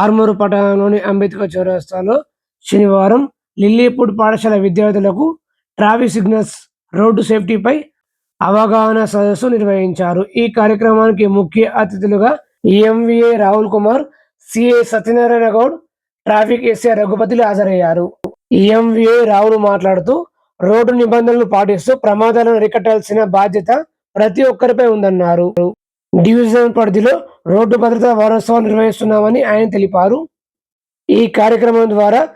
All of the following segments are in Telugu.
ఆర్మూరు పట్టణంలోని అంబేద్కర్ చౌరస్తాలో శనివారం లిల్లీపూడ్ పాఠశాల విద్యార్థులకు ట్రాఫిక్ సిగ్నల్స్ రోడ్డు సేఫ్టీపై అవగాహన సదస్సు నిర్వహించారు. ఈ కార్యక్రమానికి ముఖ్య అతిథులుగా MVA Rahul Kumar CA Satyanarayana Goud traffic SA రఘుపతిలు హాజరయ్యారు. ఎంవిఏ రాహుల్ మాట్లాడుతూ రోడ్డు నిబంధనలు పాటిస్తూ ప్రమాదాలను అరికట్టాల్సిన బాధ్యత ప్రతి ఒక్కరిపై ఉందన్నారు. డివిజన్ పరిధిలో రోడ్డు భద్రతా వారోత్సవాలు నిర్వహిస్తున్నామని ఆయన తెలిపారు. ఈ కార్యక్రమం ద్వారా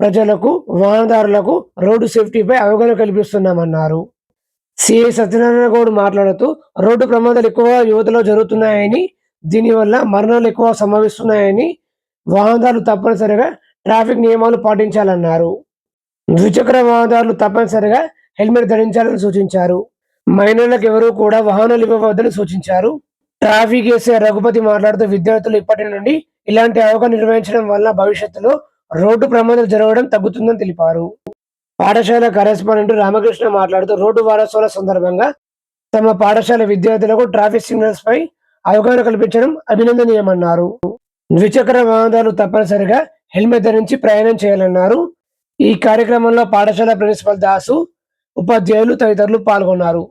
ప్రజలకు వాహనదారులకు రోడ్డు సేఫ్టీపై అవగాహన కల్పిస్తున్నామన్నారు. సిఐ సత్యనారాయణ గౌడ్ మాట్లాడుతూ రోడ్డు ప్రమాదాలు ఎక్కువ యువతలో జరుగుతున్నాయని దీనివల్ల మరణాలు ఎక్కువ సంభవిస్తున్నాయని వాహనదారులు తప్పనిసరిగా ట్రాఫిక్ నియమాలు పాటించాలన్నారు. ద్విచక్ర వాహనదారులు తప్పనిసరిగా హెల్మెట్ ధరించాలని సూచించారు. మైనర్లకు ఎవరూ కూడా వాహనాలు ఇవ్వవద్దని సూచించారు. ట్రాఫిక్ ఎస్ఏ రఘుపతి మాట్లాడుతూ విద్యార్థులు ఇప్పటి నుండి ఇలాంటి అవగాహన నిర్వహించడం వల్ల భవిష్యత్తులో రోడ్డు ప్రమాదాలు జరగడం తగ్గుతుందని తెలిపారు. పాఠశాల కరెస్పాండెంట్ రామకృష్ణ మాట్లాడుతూ రోడ్డు వారోత్సవాల సందర్భంగా తమ పాఠశాల విద్యార్థులకు ట్రాఫిక్ సిగ్నల్స్ పై అవగాహన కల్పించడం అభినందనీయమన్నారు. ద్విచక్ర వాహనాలు తప్పనిసరిగా హెల్మెట్ ధరించి ప్రయాణం చేయాలన్నారు. ఈ కార్యక్రమంలో పాఠశాల ప్రిన్సిపల్ దాసు ఉపాధ్యాయులు తదితరులు పాల్గొన్నారు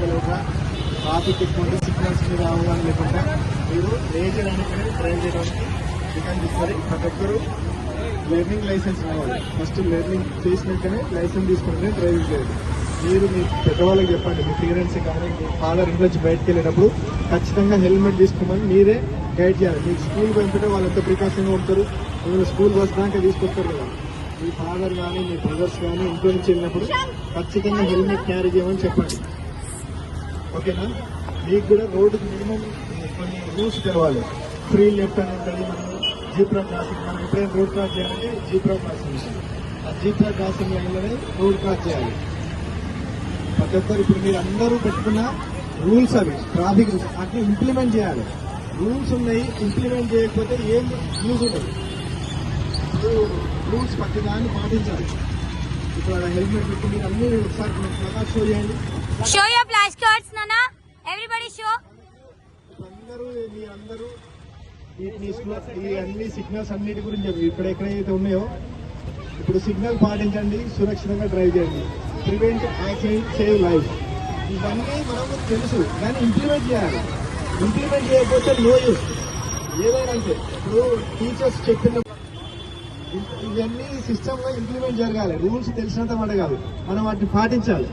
తెలియక ట్రాఫిక్ ఎక్కువ ఉంటే సిగ్నల్స్ మీద అవగాహన లేకుండా మీరు వేయడానికి ట్రైన్ చేయడానికి చికెన్ ఇస్తారు ప్రతి ఒక్కరు లెర్నింగ్ లైసెన్స్ కావాలి. ఫస్ట్ లెర్నింగ్ చేసినాకనే లైసెన్స్ తీసుకుంటేనే డ్రైవింగ్ చేయాలి. మీరు మీ పెద్దవాళ్ళకి చెప్పండి మీ పేరెంట్స్ కానీ మీ ఫాదర్ ఇంట్లో నుంచి బయటకు వెళ్ళేటప్పుడు ఖచ్చితంగా హెల్మెట్ తీసుకోమని మీరే గైడ్ చేయాలి. మీకు స్కూల్ పంపితే వాళ్ళు ఎంత ప్రికాషన్గా ఉంటారు? మీరు స్కూల్ బస్ దాకా తీసుకొస్తారు కదా. మీ ఫాదర్ కానీ మీ బ్రదర్స్ కానీ ఇంట్లో నుంచి వెళ్ళినప్పుడు ఖచ్చితంగా హెల్మెట్ క్యారీ చేయమని చెప్పండి. ఓకేనా మీకు కూడా రోడ్డు మినిమం కొన్ని రూల్స్ తెలవాలి. ఫ్రీ లెఫ్ట్ అని ఉంటుంది మనం జీబ్రా క్రాసింగ్. మనం ఎప్పుడైనా రోడ్ క్రాస్ చేయాలంటే జీబ్రా క్రాసింగ్ ఆ జీబ్రా క్రాసింగ్ లైన్లోనే రోడ్ క్రాస్ చేయాలి. ప్రతి ఒక్కరు ఇప్పుడు మీరు అందరూ పెట్టుకున్న రూల్స్ అవి ట్రాఫిక్ రూల్స్ అట్లా ఇంప్లిమెంట్ చేయాలి. రూల్స్ ఉన్నాయి ఇంప్లిమెంట్ చేయకపోతే ఏం యూజ్ ఉండదు. రూల్స్ ప్రతి దాన్ని పాటించాలి. ఇప్పుడు హెల్మెట్ పెట్టి మీరు అన్ని ఒకసారి ప్రకాశ్ షో చేయండి. షో your ప్లాస్టర్స్ నానా ఎవ్రీబడి షో అందరూ మీ అందరూ ఈ- అన్ని సిగ్నల్స్ అన్నిటి గురించి ఇప్పుడు ఎక్కడైతే ఉన్నాయో ఇప్పుడు సిగ్నల్ పాటించండి సురక్షితంగా డ్రైవ్ చేయండి. Prevent accident save life. ఇవన్నీ మనకు తెలుసు కానీ ఇంప్లిమెంట్ చేయాలి. ఇంప్లిమెంట్ చేయకపోతే నో యూస్ ఏదైనా అంతే. ఇప్పుడు టీచర్స్ చెప్పిన ఇవన్నీ సిస్టమ్లో ఇంప్లిమెంట్ జరగాలి. రూల్స్ తెలిసినంత మాట కాదు. మనం వాటిని పాటించాలి.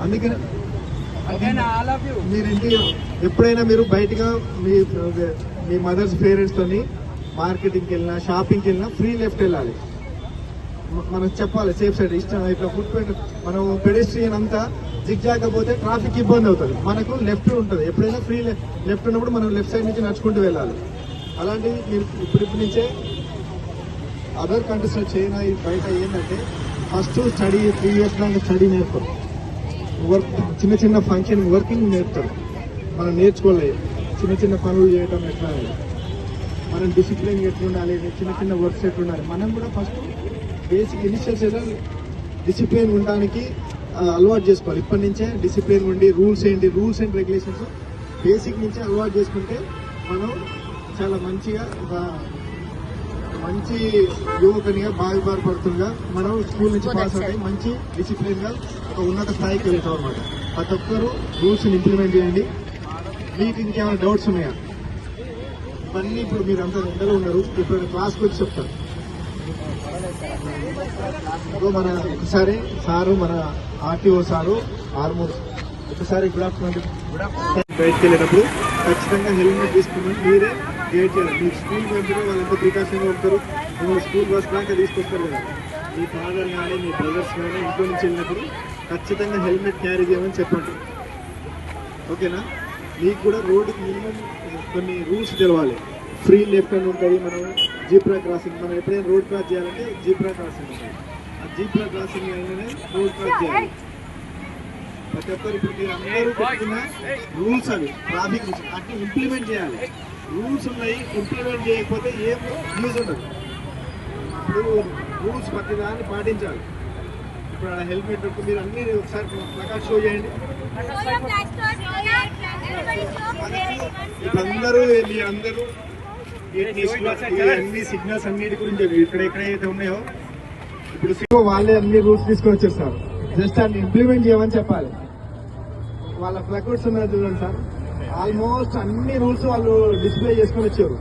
అందుకని మీరు ఇంటి ఎప్పుడైనా మీరు బయటగా మీ మీ మదర్స్ పేరెంట్స్ తోని మార్కెటింగ్కి వెళ్ళినా షాపింగ్కి వెళ్ళినా ఫ్రీ లెఫ్ట్ వెళ్ళాలి. మనం చెప్పాలి సేఫ్ సైడ్ ఇష్టం ఇట్లా ఫుట్ ప్రింట్ మనం పెడెస్ట్రియన్ అంతా జిగ్జాగ్ పోతే ట్రాఫిక్ ఇబ్బంది అవుతుంది. మనకు లెఫ్ట్ ఉంటుంది. ఎప్పుడైనా ఫ్రీ లెఫ్ట్ ఉన్నప్పుడు మనం లెఫ్ట్ సైడ్ నుంచి నడుచుకుంటూ వెళ్ళాలి. అలాంటివి మీరు ఇప్పుడు ఇప్పుడు నుంచే అదర్ కంట్రీస్లో చైనా బయట ఏంటంటే ఫస్ట్ స్టడీ త్రీ ఇయర్స్ దాకా స్టడీ నేర్పరు. వర్క్ చిన్న చిన్న ఫంక్షన్ వర్కింగ్ నేర్పుతారు. మనం నేర్చుకోలేదు చిన్న చిన్న పనులు చేయటం ఎట్లా. మనం డిసిప్లిన్ ఎట్లా ఉండాలి చిన్న చిన్న వర్క్స్ ఎట్లా ఉండాలి మనం కూడా ఫస్ట్ బేసిక్ ఇనిషియల్స్ ఏదో డిసిప్లిన్ ఉండడానికి అలవాటు చేసుకోవాలి. ఇప్పటి నుంచే డిసిప్లిన్ ఉండి రూల్స్ ఏంటి? రూల్స్ అండ్ రెగ్యులేషన్స్ బేసిక్ నుంచే అలవాటు చేసుకుంటే మనం చాలా మంచిగా ఒక మంచి యువకునిగా భావి పడుతుండగా మనం స్కూల్ నుంచి పాస్ అవుతాయి. మంచి డిసిప్లిన్గా ఒక ఉన్నత స్థాయికి వెళ్తాం అనమాట ప్రతి ఒక్కరు రూల్స్ ఇంప్లిమెంట్ చేయండి. మీకు ఇంకేమైనా డౌట్స్ ఉన్నాయా? ఇవన్నీ ఇప్పుడు మీరు అంతా ఎండలో ఉన్నారు ఇప్పుడు క్లాస్కి వచ్చి చెప్తారు మన ఒకసారి సారు మన ఆర్టీఓ సారు ఆర్మూర్ ఒకసారి గుడ్ ఆఫ్టర్నూన్ బయటకు వెళ్ళేటప్పుడు ఖచ్చితంగా హెల్మెట్ తీసుకుని మీరే గైడ్ చేయాలి. మీరు స్కూల్ పంపితే వాళ్ళు ఎంత ప్రికాషన్గా ఉంటారు? మిమ్మల్ని స్కూల్ బస్ దాకా తీసుకొస్తారు కదా. మీ ఫాదర్ కానీ మీ బ్రదర్స్ కానీ ఇంట్లో నుంచి వెళ్ళినప్పుడు ఖచ్చితంగా హెల్మెట్ క్యారీ చేయమని చెప్పండి. ఓకేనా? మీకు కూడా రోడ్డుకి మినిమం కొన్ని రూల్స్ తెలవాలి. ఫ్రీ లెఫ్ట్ అని ఉంటుంది మనం జీబ్రా క్రాసింగ్. మనం ఎప్పుడైనా రోడ్ క్రాస్ చేయాలంటే జీబ్రా క్రాసింగ్ ఉంటుంది. ఆ జీబ్రా క్రాసింగ్ అయిననే రోడ్ క్రాస్ చేయాలి. ప్రతి ఒక్కరు ఇప్పుడు అందరూ పెట్టిన రూల్స్ అవి ట్రాఫిక్ రూల్స్ అట్లా ఇంప్లిమెంట్ చేయాలి. రూల్స్ ఉన్నాయి ఇంప్లిమెంట్ చేయకపోతే ఏం యూజ్ ఉండదు. ఇప్పుడు రూల్స్ ప్రతిదాన్ని పాటించాలి. ఇప్పుడు హెల్మెట్ మీరు అన్ని ఒకసారి ప్లకార్డ్ షో చేయండి. అన్ని సిగ్నల్స్ అన్నిటి గురించి ఇక్కడ ఎక్కడైతే ఉన్నాయో. ఇప్పుడు వాళ్ళే అన్ని రూల్స్ తీసుకొని వచ్చేస్తారు. జస్ట్ అన్ని ఇంప్లిమెంట్ చేయమని చెప్పాలి. వాళ్ళ ప్లకౌట్స్ ఉన్నారు చూడండి సార్. ఆల్మోస్ట్ అన్ని రూల్స్ వాళ్ళు డిస్ప్లే చేసుకొని వచ్చారు.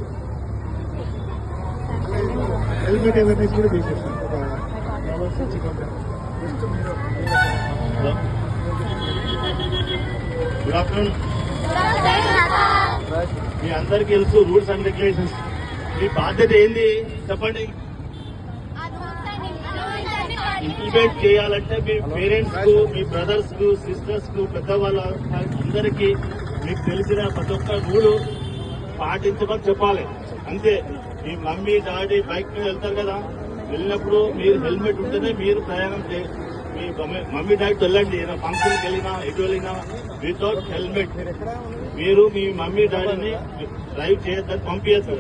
హెల్మెట్ అవేర్నెస్ కూడా ఒక గుడ్ ఆఫ్టర్నూన్ మీ అందరికీ తెలుసు రూల్స్ అండ్ రెగ్యులేషన్స్. మీ బాధ్యత ఏంది? చెప్పండి. ఇంప్లిమెంట్ చేయాలంటే మీ పేరెంట్స్కు మీ బ్రదర్స్కు సిస్టర్స్కు పెద్దవాళ్ళ అందరికీ మీకు తెలిసిన ప్రతి ఒక్క రూల్ పాటించమని చెప్పాలి. అంతే. మీ మమ్మీ డాడీ బైక్ మీద వెళ్తారు కదా? వెళ్ళినప్పుడు మీరు హెల్మెట్ ఉంటేనే మీరు ప్రయాణం చే మీ మమ్మీ- మమ్మీ డాడీ వెళ్ళండి ఏదైనా ఫంక్షన్కి వెళ్ళినా ఎటు వెళ్ళినా వితౌట్ హెల్మెట్. మీరు మీ మమ్మీ డాడీని డ్రైవ్ చేయొద్దని పంపించదు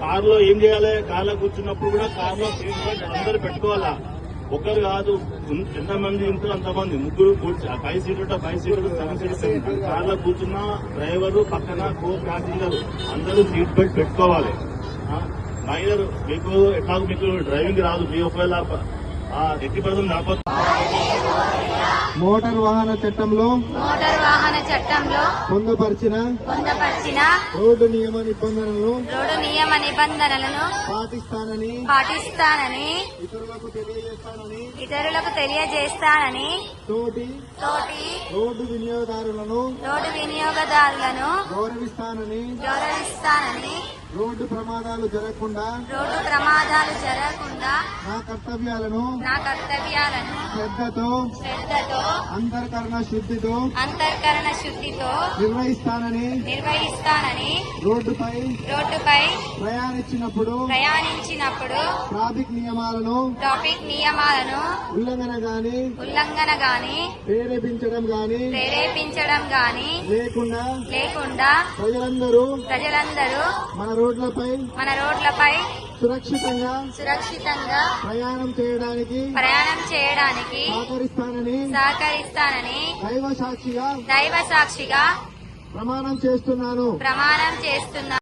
కారులో ఏం చేయాలి? కార్లో కూర్చున్నప్పుడు కూడా కార్లో సీట్ బెల్ట్ అందరూ పెట్టుకోవాలా? ఒకరు కాదు. ఎంతమంది ఇంట్లో అంతమంది. ముగ్గురు కూర్చో five seater five seat seven seater కార్లో కూర్చున్న డ్రైవరు పక్కన కో ప్యాసింజర్ అందరూ సీట్ బెల్ట్ పెట్టుకోవాలి. మైనర్ మీకు ఎట్లా మీకు డ్రైవింగ్ రాదు మీ ఒకవేళ ఆ, ఎట్టి పడుతుంది నడపచ్చు మోటార్ వాహన చట్టంలో మోటార్ వాహన చట్టంలో పొందుపరిచిన పొందపరిచిన రోడ్డు నియమ నిబంధనలను రోడ్డు నియమ నిబంధనలను పాటిస్తానని పాటిస్తానని ఇతరులకు తెలియజేస్తానని ఇతరులకు తెలియజేస్తానని తోటి తోటి రోడ్డు వినియోగదారులను రోడ్డు వినియోగదారులను గౌరవిస్తానని గౌరవిస్తానని రోడ్డు ప్రమాదాలు జరగకుండా రోడ్డు ప్రమాదాలు జరగకుండా నా కర్తవ్యాలను నా కర్తవ్యాలను శ్రద్ధతో శ్రద్ధతో అంతర్కరణ శుద్ధితో అంతర్కరణ శుద్ధితో నిర్వహిస్తానని నిర్వహిస్తానని రోడ్డుపై రోడ్డుపై ప్రయాణించినప్పుడు ప్రయాణించినప్పుడు ట్రాఫిక్ నియమాలను ట్రాఫిక్ నియమాలను ఉల్లంఘన గాని ఉల్లంఘన గాని ప్రేరేపించడం గాని ప్రేరేపించడం గాని లేకుండా లేకుండా ప్రజలందరూ ప్రజలందరూ మన రోడ్లపై మన రోడ్లపై సురక్షితంగా సురక్షితంగా ప్రయాణం చేయడానికి ప్రయాణం చేయడానికి సహకరిస్తానని సహకరిస్తానని దైవ సాక్షిగా దైవ సాక్షిగా ప్రమాణం చేస్తున్నాను. ప్రమాణం చేస్తున్నా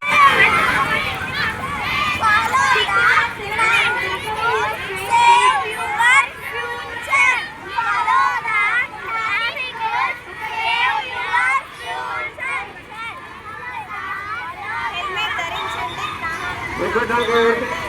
హెల్మెట్ ధరించండి ప్రాణాలను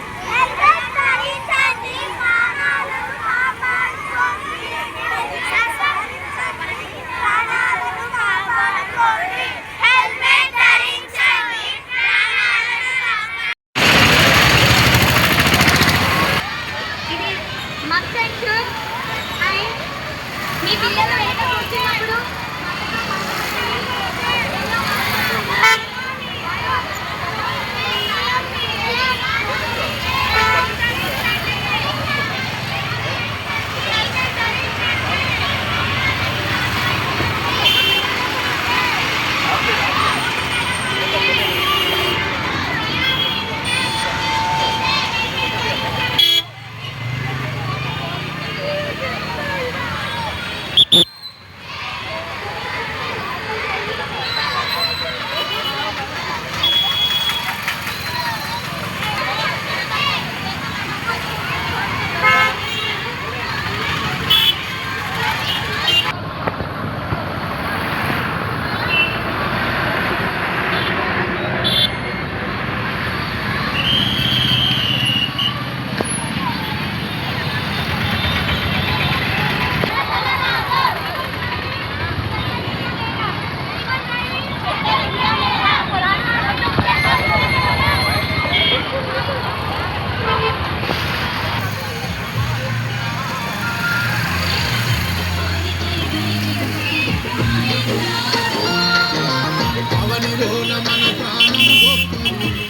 బలుగోల మన ప్రాణం గొప్పది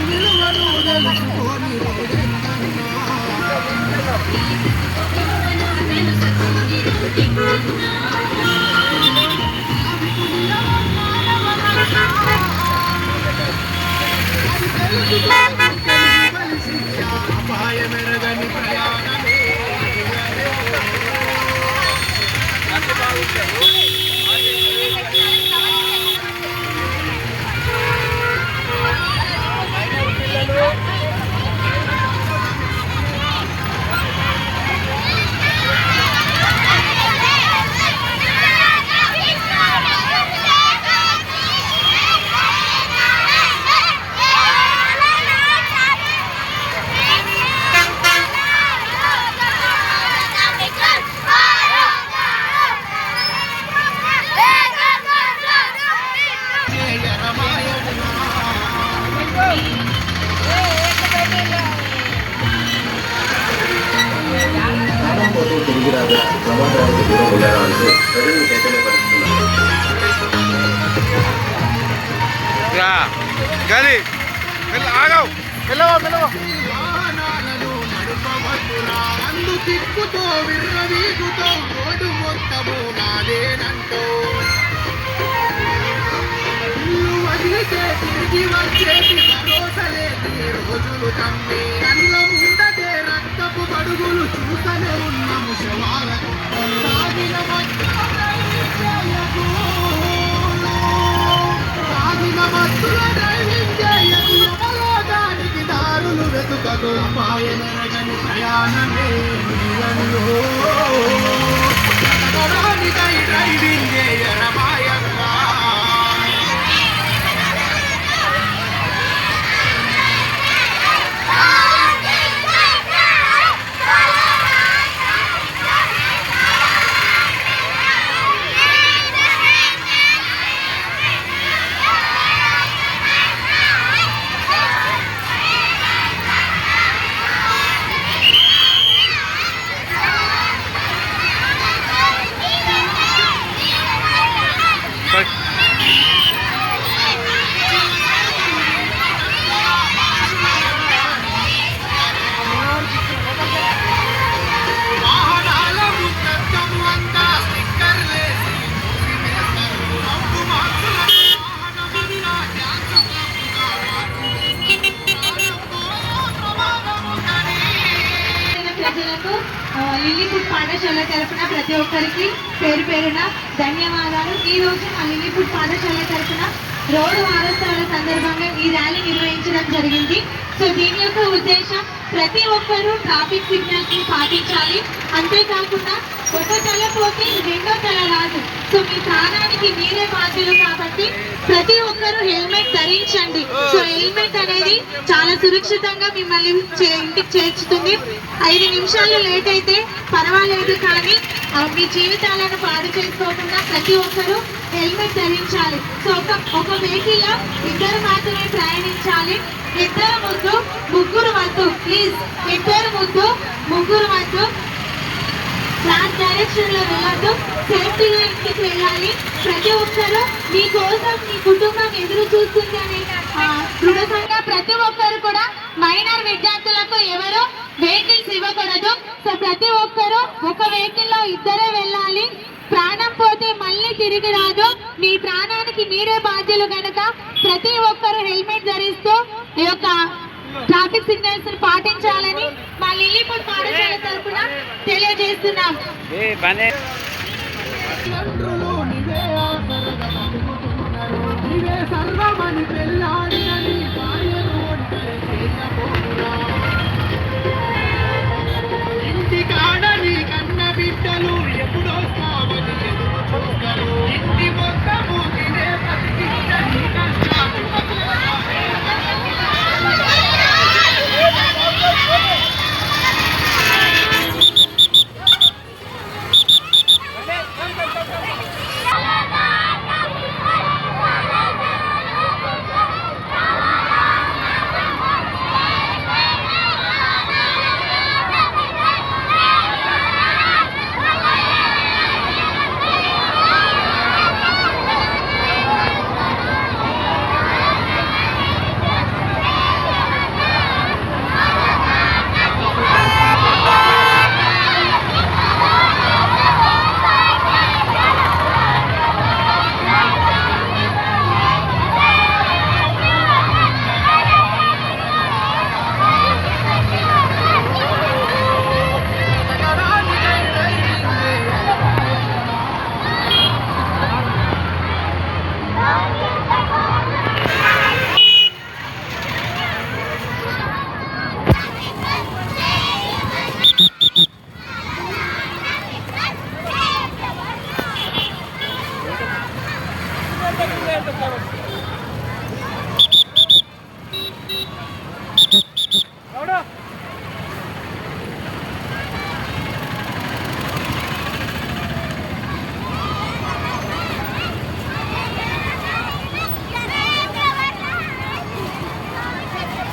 విలువను తెలుసుకొని తెలుసుకొని గది ఆగవు. పిల్లవా పిల్లవా అందు తిక్కుతో విర్రవీగుతో రోడ్డు మొత్తము నాదేనంటూ. వదిలితే తిరిగి వచ్చేసి భరోసలేని రోజులు తమ్మి. దారులు ప్రయాణమే డ్రైవింగ్ చేయరమాయన్నా పేరు ధన్యవాదాలు. ఈ రోజు మా లిల్లీపుట్ పాఠశాల తరఫున రోడ్డు వారోత్సవాల సందర్భంగా ఈ ర్యాలీ నిర్వహించడం జరిగింది. సో దీని యొక్క ఉద్దేశం ప్రతి ఒక్కరూ ట్రాఫిక్ సిగ్నల్స్ని పాటించాలి. అంతేకాకుండా ఒక తల పోతే రెండో తల రాదు. సో మీ ప్రాణానికి మీరే బాధ్యులు కాబట్టి ప్రతి ఒక్కరూ హెల్మెట్ ధరించండి. సో హెల్మెట్ అనేది చాలా సురక్షితంగా మిమ్మల్ని చే- ఇంటికి చేర్చుతుంది. ఐదు నిమిషాలు లేట్ అయితే పర్వాలేదు కానీ మీ జీవితాలను పాడు చేసుకోకుండా ప్రతి ఒక్కరూ హెల్మెట్ ధరించాలి. సో ఒక ఒక వెహికల్ ఇద్దరు మాత్రమే ప్రయాణించాలి. ఇద్దరు ముందు ముగ్గురు వద్దు ప్లీజ్. ఇద్దరు ముందు ముగ్గురు వద్దు ఫ్లాట్ డైరెక్షన్లో వెళ్ళొద్దు సేఫ్టీగా ఇంటికి వెళ్ళాలి. ప్రతి ఒక్కరూ మీ కోసం మీ కుటుంబం ఎదురు చూస్తుంది అనే దృఢంగా ప్రతి ఒక్కరు కూడా మైనర్ విద్యార్థులకు ఎవరు వెహికల్స్ ఇవ్వకూడదు. సో ప్రతి ఒక్కరూ ఒక వెహికల్లో ఇద్దరే వెళ్ళాలి. ప్రాణం పోతే మళ్ళీ తిరిగి రాదు. మీ ప్రాణానికి మీరే బాధ్యులు కనుక ప్రతి ఒక్కరు హెల్మెట్ ధరిస్తూ ఈ యొక్క ట్రాఫిక్ సిగ్నల్స్ పాటించాలని మా లిల్లీపుట్ పాఠశాల తరఫున తెలియజేస్తున్నాం తండ్రులు నీవే ఆసరగా బతుకుతున్నారు. నీవే సర్వమని పెళ్ళాడిన నీ భార్యను ఒంటరి చేయబోతున్నా. ఇంటికాడ నీ కన్న బిడ్డలు ఎప్పుడో సావని ఎదురు చూస్తారు.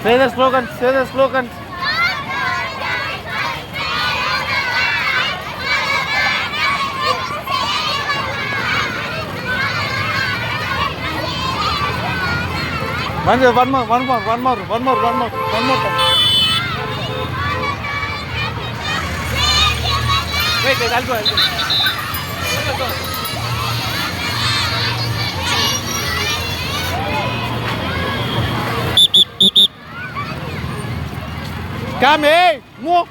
Say the slogan, say the slogan. One more, one more, one more, one more, one more, one more, one more. time. Wait, wait, I'll go, I'll go. Camei! mo.